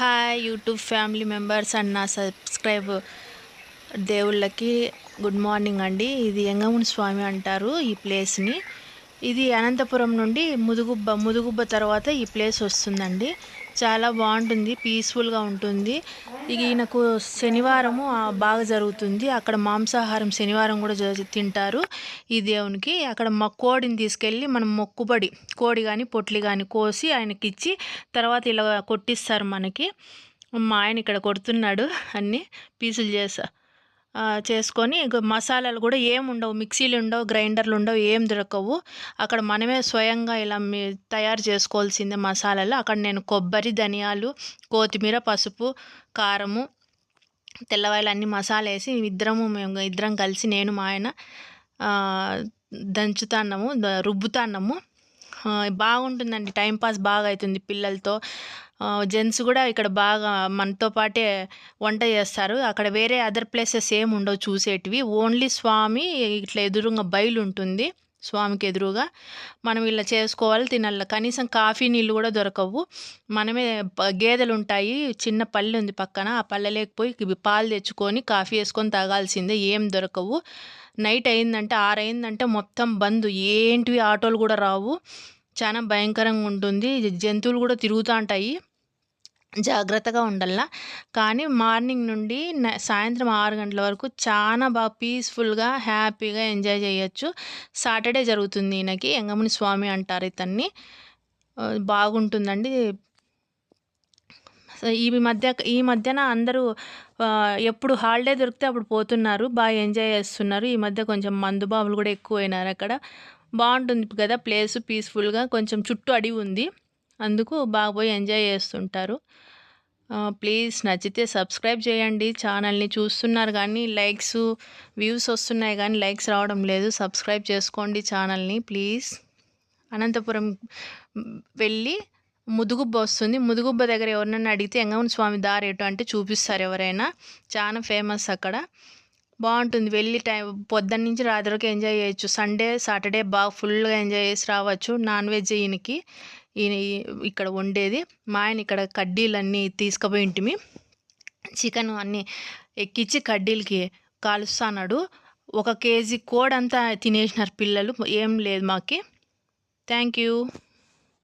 Hi YouTube family members and నా subscribe దేవుళ్ళకి good morning అండి. ఇది ఎంగముని స్వామి అంటారు ఈ ప్లేస్ని. ఇది అనంతపురం నుండి ముదుగుబ్బ ముదుగుబ్బ తర్వాత ఈ ప్లేస్ వస్తుందండి. చాలా బాగుంటుంది పీస్ఫుల్గా ఉంటుంది. ఇక ఈయనకు శనివారము బాగా జరుగుతుంది. అక్కడ మాంసాహారం శనివారం కూడా జ- తింటారు ఈ దేవునికి. అక్కడ మా కోడిని తీసుకెళ్ళి మనం మొక్కుబడి కోడి కానీ పొట్లి కానీ కోసి ఆయనకి ఇచ్చి తర్వాత ఇలా కొట్టిస్తారు మనకి. మా ఆయన ఇక్కడ కొడుతున్నాడు అన్నీ పీసులు చేసా చేసుకొని మసాలాలు కూడా ఏం ఉండవు మిక్సీలు ఉండవు గ్రైండర్లు ఉండవు ఏం దొరకవు. అక్కడ మనమే స్వయంగా ఇలా మీ తయారు చేసుకోవాల్సిందే మసాలాలు. అక్కడ నేను కొబ్బరి ధనియాలు కొత్తిమీర పసుపు కారము తెల్లవాయలు అన్ని మసాలా వేసి ఇద్దరము మేము ఇద్దరం కలిసి నేను మా ఆయన దంచుతాన్నాము రుబ్బుతాన్నాము బాగుంటుందండి. టైంపాస్ బాగా అవుతుంది పిల్లలతో. జెంట్స్ కూడా ఇక్కడ బాగా మనతో పాటే వంట చేస్తారు. అక్కడ వేరే అదర్ ప్లేసెస్ ఏమి ఉండవు చూసేటివి. ఓన్లీ స్వామి ఇట్లా ఎదురుగా బయలు ఉంటుంది స్వామికి ఎదురుగా. మనం ఇలా చేసుకోవాలి తినాలి. కనీసం కాఫీ నీళ్ళు కూడా దొరకవు. మనమే గేదెలు ఉంటాయి. చిన్న పల్లె ఉంది పక్కన. ఆ పల్లెలోకి పోయి ఇవి పాలు తెచ్చుకొని కాఫీ వేసుకొని తాగాల్సిందే. ఏం దొరకవు. నైట్ అయిందంటే ఆరైందంటే మొత్తం బంద్. ఏంటివి ఆటోలు కూడా రావు. చాలా భయంకరంగా ఉంటుంది. జంతువులు కూడా తిరుగుతూ ఉంటాయి. జాగ్రత్తగా ఉండాల కానీ మార్నింగ్ నుండి సాయంత్రం ఆరు గంటల వరకు చాలా బాగా పీస్ఫుల్గా హ్యాపీగా ఎంజాయ్ చేయొచ్చు. సాటర్డే జరుగుతుంది ఈయనకి ఎంగముని స్వామి అంటారు ఇతన్ని. బాగుంటుందండి. ఈ మధ్య ఈ మధ్యన అందరూ ఎప్పుడు హాలిడే దొరికితే అప్పుడు పోతున్నారు. బాగా ఎంజాయ్ చేస్తున్నారు. ఈ మధ్య కొంచెం మందు బాబులు కూడా ఎక్కువైనారు అక్కడ. బాగుంటుంది కదా ప్లేస్ పీస్ఫుల్గా. కొంచెం చుట్టూ అడివి ఉంది. అందుకు బాగా పోయి ఎంజాయ్ చేస్తుంటారు. ప్లీజ్ నచ్చితే సబ్స్క్రైబ్ చేయండి. ఛానల్ని చూస్తున్నారు కానీ లైక్స్ వ్యూస్ వస్తున్నాయి కానీ లైక్స్ రావడం లేదు. సబ్స్క్రైబ్ చేసుకోండి ఛానల్ని ప్లీజ్. అనంతపురం వెళ్ళి ముదుగుబ్బ వస్తుంది. ముదుగుబ్బ దగ్గర ఎవరినైనా అడిగితే ఎంగమని స్వామి దారి ఎటు అంటే చూపిస్తారు ఎవరైనా. చాలా ఫేమస్ అక్కడ. బాగుంటుంది. వెళ్ళి టైం పొద్దున్న నుంచి రాత్రి వరకు ఎంజాయ్ చేయొచ్చు. సండే సాటర్డే బాగా ఫుల్గా ఎంజాయ్ చేసి రావచ్చు. నాన్ వెజ్ ఈయనకి. ఇక్కడ వండేది. మా ఆయన ఇక్కడ కడ్డీలన్నీ తీసుకుపోయి ఇంటిమి చికెన్ అన్నీ ఎక్కించి కడ్డీలకి కాలుస్తాడు ఒక కేజీ కోడంతా తినేసినారు పిల్లలు. ఏం లేదు మాకి. Thank you.